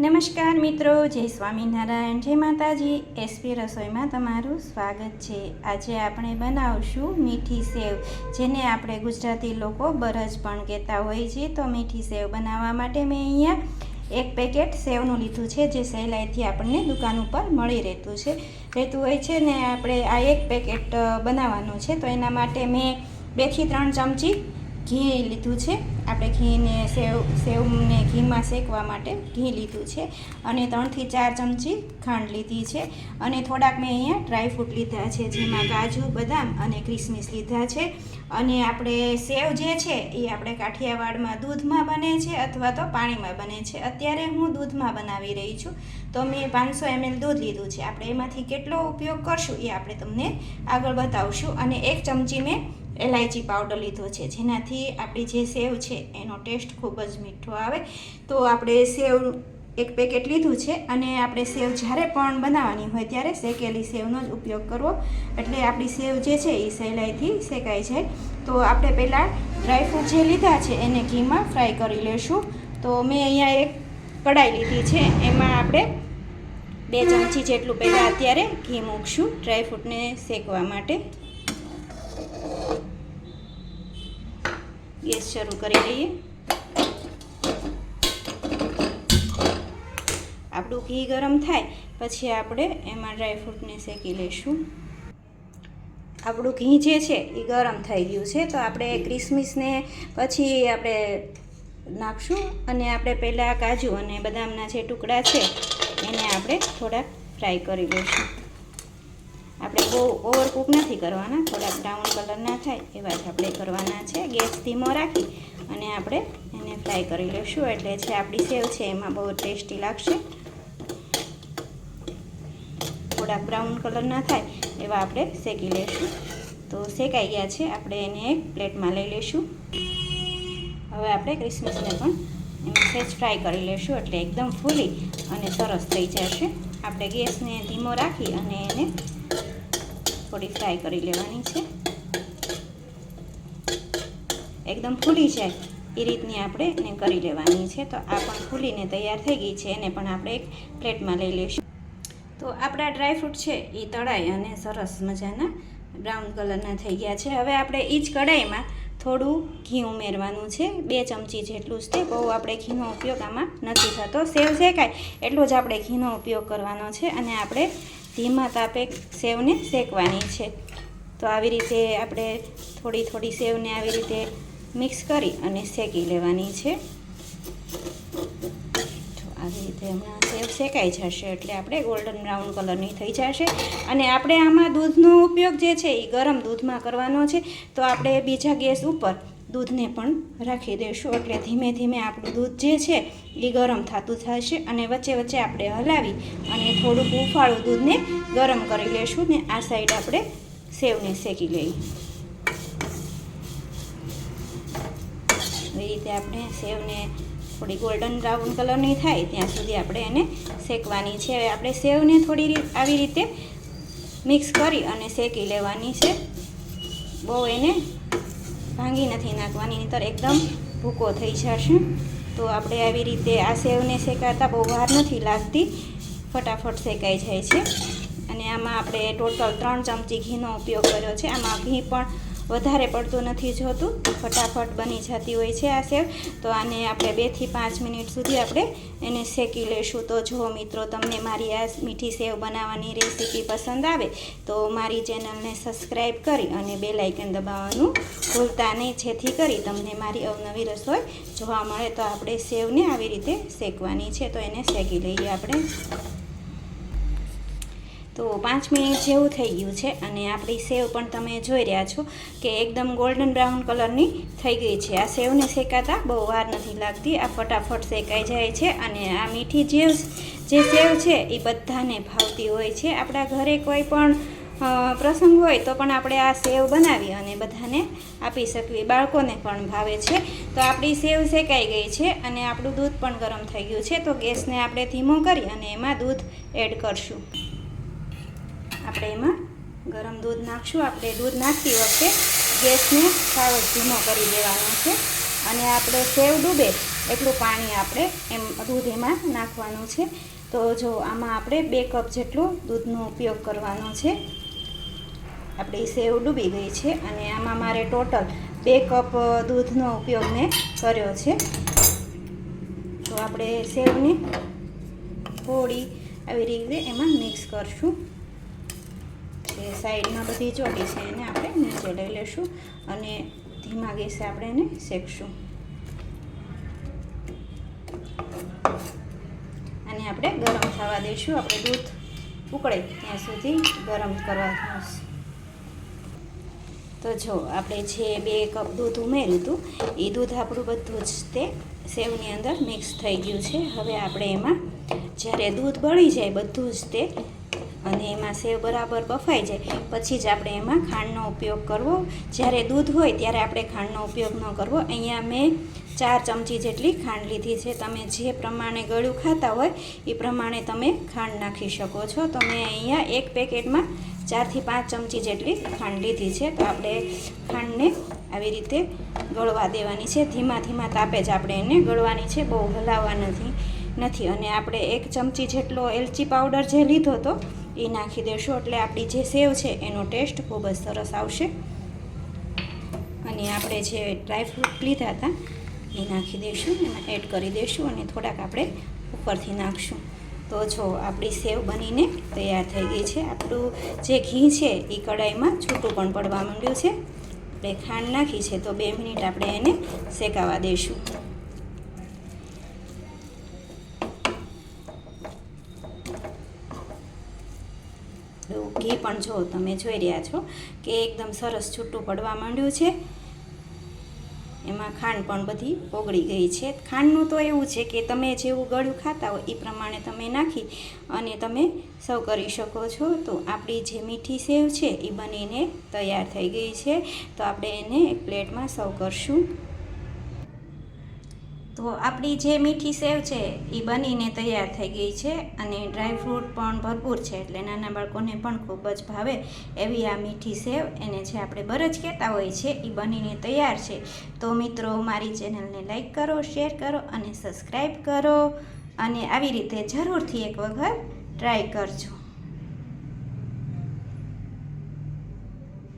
નમસ્કાર મિત્રો, જય સ્વામિનારાયણ, જય માતાજી. એસપી રસોઈમાં તમારું સ્વાગત છે. આજે આપણે બનાવશું મીઠી સેવ, જેને આપણે ગુજરાતી લોકો બરજ પણ કહેતા હોય છે. તો મીઠી સેવ બનાવવા માટે મેં અહીંયા એક પેકેટ સેવનું લીધું છે, જે સહેલાઈથી આપણને દુકાન ઉપર મળી રહેતું છે. રહેતું હોય છે ને, આપણે આ એક પેકેટ બનાવવાનું છે. તો એના માટે મેં બેથી ત્રણ ચમચી ઘી લીધું છે. આપણે ઘીને સેવ, સેવને ઘીમાં શેકવા માટે ઘી લીધું છે અને ત્રણથી ચાર ચમચી ખાંડ લીધી છે અને થોડાક મેં અહીંયા ડ્રાયફ્રૂટ લીધા છે, જેમાં કાજુ બદામ અને ક્રિસમિસ લીધા છે. અને આપણે સેવ જે છે એ આપણે કાઠિયાવાડમાં દૂધમાં બને છે અથવા તો પાણીમાં બને છે. અત્યારે હું દૂધમાં બનાવી રહી છું. તો મેં પાંચસો એમએલ દૂધ લીધું છે. આપણે એમાંથી કેટલો ઉપયોગ કરશું એ આપણે તમને આગળ બતાવશું. અને એક ચમચી મેં એલાયચી પાવડર લીધો છે. જેનાથી આપણી જે સેવ છે એનો ટેસ્ટ ખૂબ જ મીઠો આવે. તો આપણે સેવ એક પેકેટ લીધું છે અને આપણે સેવ જ્યારે પણ બનાવવાની હોય ત્યારે શેકેલી સેવનો જ ઉપયોગ કરવો. એટલે આપણી સેવ જે છે એ સહેલાઈથી શેકાઈ જાય. તો આપણે પહેલાં ડ્રાયફ્રૂટ જે લીધા છે એને ઘીમાં ફ્રાય કરી લેશું. તો મેં અહીંયા એક કડાઈ લીધી છે. એમાં આપણે બે ચમચી જેટલું પહેલાં અત્યારે ઘી મૂકશું ડ્રાયફ્રૂટને શેકવા માટે. ગેસ શરૂ કરી લઈએ આપણું ઘી ગરમ થાય, પછી આપણે એમાં ડ્રાયફ્રૂટને શેકી લઈશું. આપણું ઘી જે છે એ ગરમ થઈ ગયું છે, તો આપણે ક્રિસમિસને પછી આપણે નાખશું અને આપણે પહેલાં કાજુ અને બદામના જે ટુકડા છે, એને આપણે થોડાક ફ્રાય કરી લઈશું આપણે બહુ ઓવરકુક નથી કરવાના, થોડાક બ્રાઉન કલર ના થાય એવા જ આપણે કરવાના છે, ગેસ ધીમો રાખી અને આપણે એને ફ્રાય કરી લઈશું એટલે છે આપણી સેવ છે એમાં બહુ ટેસ્ટી લાગશે. થોડાક બ્રાઉન કલર ના થાય એવા આપણે શેકી લઈશું તો શેકાઈ ગયા છે, આપણે એને એક પ્લેટમાં લઈ લઈશું હવે આપણે ક્રિસમસને પણ એમાં સહેજ ફ્રાય કરી લઈશું એટલે એકદમ ફૂલી અને સરસ થઈ જશે. આપણે ગેસને ધીમો રાખી અને એને થોડી ફ્રાય કરી લેવાની છે. એકદમ ફૂલી જાય એ રીતની આપણે એને કરી લેવાની છે. તો આ પણ ફૂલીને તૈયાર થઈ ગઈ છે. એને પણ આપણે એક પ્લેટમાં લઈ લઈશું. તો આપણા ડ્રાયફ્રૂટ છે એ તળાઈ અને સરસ મજાના બ્રાઉન કલરના થઈ ગયા છે. હવે આપણે એ જ કઢાઈમાં થોડું ઘી ઉમેરવાનું છે. બે ચમચી જેટલું જ તે બહુ આપણે ઘીનો ઉપયોગ આમાં નથી થતો. સેવ શેકાય એટલો જ આપણે ઘીનો ઉપયોગ કરવાનો છે. અને આપણે ધીમા તાપે સેવને શેકવાની છે. તો આવી રીતે આપણે થોડી થોડી સેવને આવી રીતે મિક્સ કરી અને શેકી લેવાની છે. આવી રીતે હમણાં સેવ શેકાઈ જશે એટલે આપણે ગોલ્ડન બ્રાઉન કલરની થઈ જશે. અને આપણે આમાં દૂધનો ઉપયોગ જે છે એ ગરમ દૂધમાં કરવાનો છે. તો આપણે બીજા ગેસ ઉપર દૂધને પણ રાખી દઈશું એટલે ધીમે ધીમે આપણું દૂધ જે છે એ ગરમ થતું થશે અને વચ્ચે વચ્ચે આપણે હલાવી અને થોડુંક ઉફાળું દૂધને ગરમ કરી લઈશું ને આ સાઈડ આપણે સેવને શેકી લઈએ. એ રીતે આપણે સેવને થોડી ગોલ્ડન બ્રાઉન કલરની થાય ત્યાં સુધી આપણે એને શેકવાની છે. હવે આપણે સેવને થોડી આવી રીતે મિક્સ કરી અને શેકી લેવાની છે. બહુ એને ભાંગી નથી નાખવાની, નહીતર એકદમ ભૂકો થઈ જશે. તો આપણે આવી રીતે આ સેવને શેકાતા બહુ વાર નથી લાગતી. ફટાફટ શેકાઈ જાય છે. અને આમાં આપણે ટોટલ ત્રણ ચમચી ઘીનો ઉપયોગ કર્યો છે. આમાં ઘી પણ વધારે પડતું નથી જોતું. ફટાફટ બની જતી હોય છે આ સેવ. તો આને આપણે બેથી પાંચ મિનિટ સુધી આપણે એને શેકી લઈશું તો જો મિત્રો તમને મારી આ મીઠી સેવ બનાવવાની રેસીપી પસંદ આવે, તો મારી ચેનલને સબસ્ક્રાઈબ કરી અને બે લાઇકન દબાવવાનું ભૂલતા નહીં. જેથી કરી તમને મારી અવનવી રસોઈ જોવા મળે તો આપણે સેવને આવી રીતે શેકવાની છે. તો એને શેકી લઈએ આપણે. તો પાંચ મિનિટ જેવું થઈ ગયું છે અને આપણી સેવ પણ તમે જોઈ રહ્યા છો કે એકદમ ગોલ્ડન બ્રાઉન કલરની થઈ ગઈ છે. આ સેવને શેકાતા બહુ વાર નથી લાગતી. આ ફટાફટ શેકાઈ જાય છે અને આ મીઠી જે જે સેવ છે એ બધાને ભાવતી હોય છે. આપણા ઘરે કોઈ પણ પ્રસંગ હોય તો પણ આપણે આ સેવ બનાવી અને બધાને આપી શકીએ બાળકોને પણ ભાવે છે. તો આપણી સેવ શેકાઈ ગઈ છે અને આપણું દૂધ પણ ગરમ થઈ ગયું છે. તો ગેસને આપણે ધીમો કરી અને એમાં દૂધ એડ કરશું. આપણે એમાં ગરમ દૂધ નાખશું. આપણે દૂધ નાખતી વખતે ગેસને સાવ ધીમો કરી દેવાનો છે અને આપણે સેવ ડૂબે એટલું પાણી આપણે એમ દૂધ એમાં નાખવાનું છે. તો જો આમાં આપણે બે કપ જેટલું દૂધનો ઉપયોગ કરવાનો છે. આપણી સેવ ડૂબી ગઈ છે અને આમાં મારે ટોટલ બે કપ દૂધનો ઉપયોગ મેં કર્યો છે. તો આપણે સેવને થોડી આવી રીતે એમાં મિક્સ કરશું. જે સાઈડમાં બધી ચોટી છે એને આપણે નીચે લઈ લેશું અને ધીમા ગેસે આપણે એને શેકશું. અને આપણે ગરમ થવા દઈશું આપણે દૂધ ઉકળે ત્યાં સુધી ગરમ કરવા તો જો, આપણે જે બે કપ દૂધ ઉમેર્યું હતું, એ દૂધ આપણું બધું જ તે સેવની અંદર મિક્સ થઈ ગયું છે. હવે આપણે એમાં જ્યારે દૂધ બળી જાય, બધું જ તે અને એમાં સેવ બરાબર બફાઈ જાય. પછી જ આપણે એમાં ખાંડનો ઉપયોગ કરવો. જ્યારે દૂધ હોય ત્યારે આપણે ખાંડનો ઉપયોગ ન કરવો. અહીંયા મેં ચાર ચમચી જેટલી ખાંડ લીધી છે. તમે જે પ્રમાણે ગળ્યું ખાતા હોય એ પ્રમાણે તમે ખાંડ નાખી શકો છો. તો મેં અહીંયા એક પેકેટમાં ચારથી પાંચ ચમચી જેટલી ખાંડ લીધી છે. તો આપણે ખાંડને આવી રીતે ગળવા દેવાની છે. ધીમા ધીમા તાપે જ આપણે એને ગળવાની છે. બહુ હલાવવા નથી નથી. અને આપણે એક ચમચી જેટલો એલચી પાવડર જે લીધો હતો એ નાખી દેશો એટલે આપણી જે સેવ છે એનો ટેસ્ટ ખૂબ જ સરસ આવશે. અને આપણે જે ડ્રાયફ્રૂટ લીધા હતા, એ નાખી દઈશું એમાં એડ કરી દઈશું અને થોડાક આપણે ઉપરથી નાખશું. તો જો આપણી સેવ બનીને તૈયાર થઈ ગઈ છે. આપણું જે ઘી છે એ કડાઈમાં છૂટું પણ પડવા માંડ્યું છે. આપણે ખાંડ નાખી છે તો બે મિનિટ આપણે એને શેકાવા દઈશું ઘી પણ જો તમે જોઈ રહ્યા છો કે એકદમ સરસ છૂટું પડવા માંડ્યું છે. એમાં ખાંડ પણ બધી ઓગળી ગઈ છે. ખાંડનું તો એવું છે કે તમે જેવું ગળ્યું ખાતા હોય એ પ્રમાણે તમે નાખી અને તમે સર્વ કરી શકો છો. તો આપણી જે મીઠી સેવ છે એ બનીને તૈયાર થઈ ગઈ છે. તો આપણે એને એક પ્લેટમાં સર્વ કરશું. તો આપણી જે મીઠી સેવ છે એ બનીને તૈયાર થઈ ગઈ છે અને ડ્રાયફ્રૂટ પણ ભરપૂર છે એટલે નાના બાળકોને પણ ખૂબ જ ભાવે એવી આ મીઠી સેવ. એને જે આપણે બરજ કહેતા હોય છે એ બનીને તૈયાર છે. તો મિત્રો, મારી ચેનલને લાઈક કરો, શેર કરો અને સબસ્ક્રાઈબ કરો. અને આવી રીતે જરૂરથી એક વખત ટ્રાય કરજો.